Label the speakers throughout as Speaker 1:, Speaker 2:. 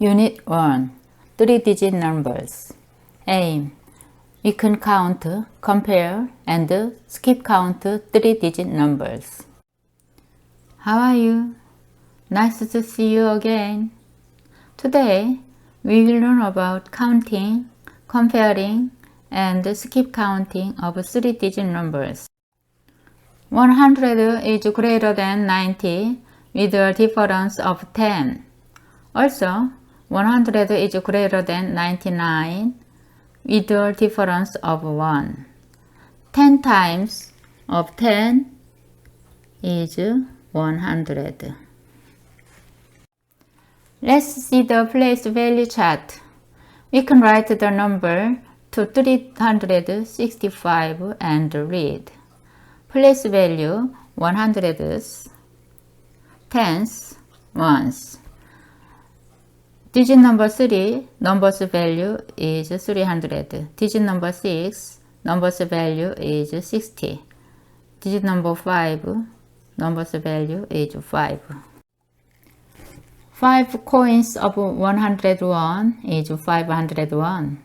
Speaker 1: Unit 1 Three digit numbers Aim We can count, compare, and skip count three digit numbers. How are you? Nice to see you again. Today, we will learn about counting, comparing, and skip counting of three digit numbers. 100 is greater than 90 with a difference of 10. Also, 100 is greater than 99 with a difference of 1. 10 times of 10 is 100. Let's see the place value chart. We can write the number to 365 and read. Place value 100s, tens, ones. Digit number 3, number's value is 300. Digit number 6, number's value is 60. Digit number 5, number's value is 5. 5 coins of 101 is 501.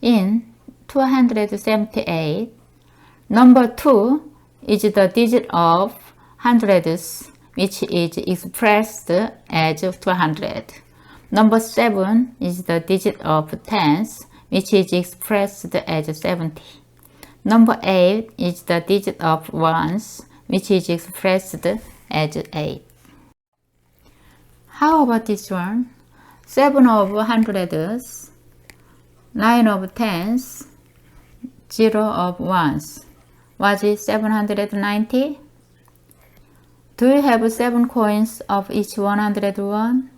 Speaker 1: In 278, number 2 is the digit of hundreds which is expressed as 200. Number 7 is the digit of tens which is expressed as 70. Number 8 is the digit of ones which is expressed as 8. How about this one? 7 of hundreds, 9 of tens, 0 of ones. Was it 790? Do you have 7 coins of each 101?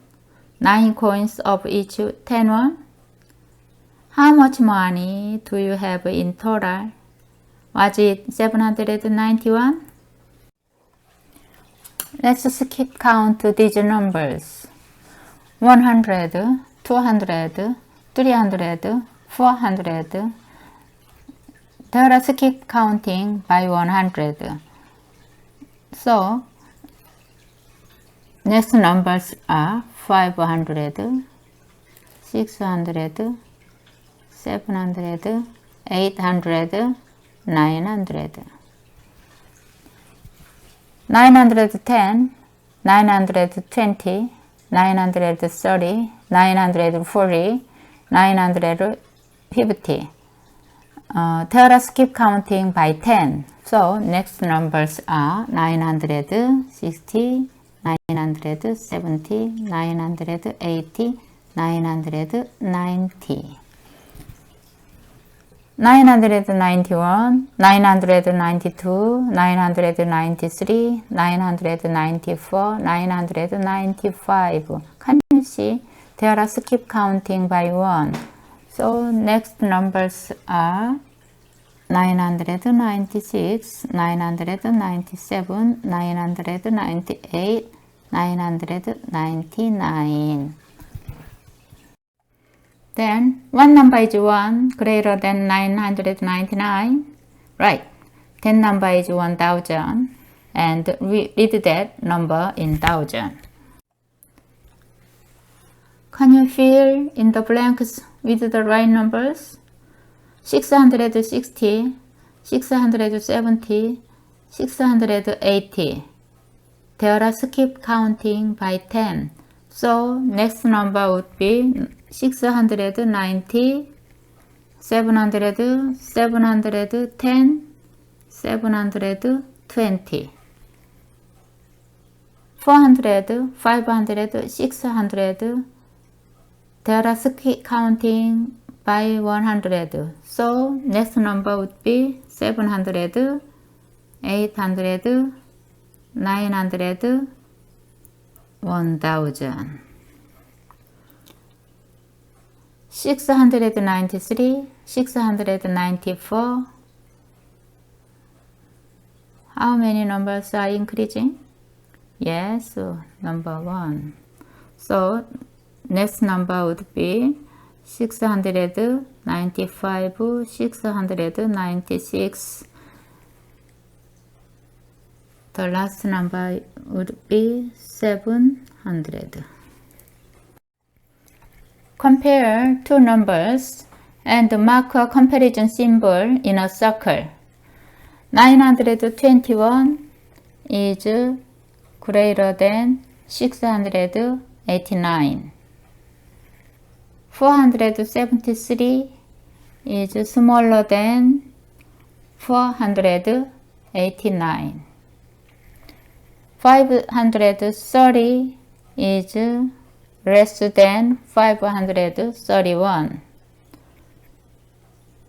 Speaker 1: 9 coins of each 10 one? How much money do you have in total? Was it 791? Let's skip count these numbers. 100, 200, 300, 400. There are skip counting by 100. So, next numbers are 500, 600, 700, 800, 900. 910, 920, 930, 940, 950. Uh, there are skip counting by 10. So next numbers are 960, 970, 980, 990. 991, 992, 993, 994, 995. Can you see? There are skip counting by one. So next numbers are 996, 997, 998, 999. Then one number is 1 greater than 999. Right. Then number is 1000 and we read that number in thousand. Can you fill in the blanks with the right numbers? 660, 670, 680. There are skip counting by 10. So next number would be 690, 700, 710, 720, 400, 500, 600. There are counting by 100. So next number would be 700, 800, 900, 1000. 693, 694. How many numbers are increasing? Yes, number 1. So next number would be 695, 696. The last number would be 700. Compare two numbers and mark a comparison symbol in a circle. 921 is greater than 689. 473 is smaller than 489. 530 is less than 531.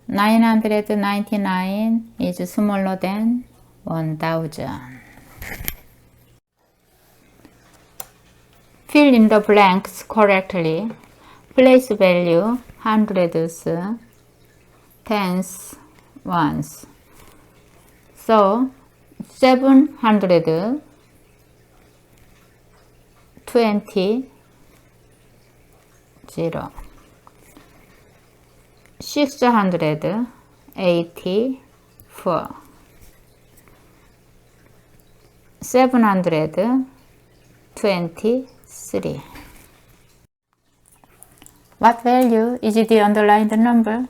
Speaker 1: 999 is smaller than 1000. Fill in the blanks correctly. Place value hundreds, tens, ones. So 700 20 0 684 723 What value is the underlined number?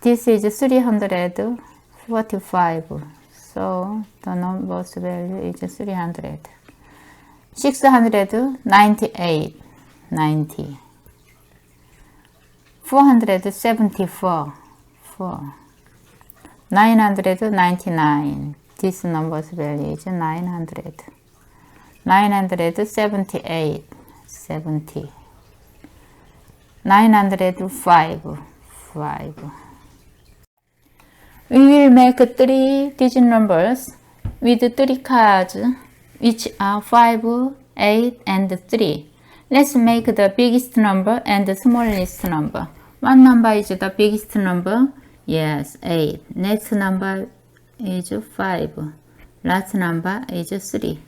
Speaker 1: This is 345 so the number's value is 300 698 90 474 4 999 this number's value is 900 978 70 905 5 we will make three digit numbers with three cards which are 5, 8 and 3 Let's make the biggest number and the smallest number. What number is the biggest number? Yes, 8. Next number is 5. Last number is 3.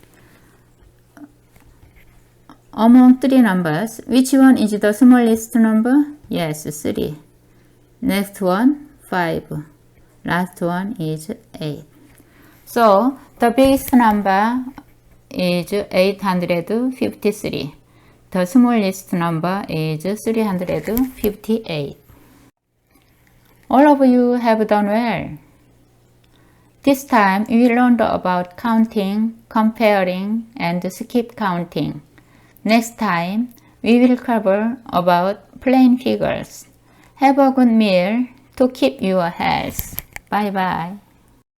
Speaker 1: Among three numbers, which one is the smallest number? Yes, 3. Next one, 5. Last one is 8. So, the biggest number is 853. The smallest number is 358. All of you have done well. This time we learned about counting, comparing, and skip counting. Next time we will cover about plain figures. Have a good meal to keep your health. Bye bye.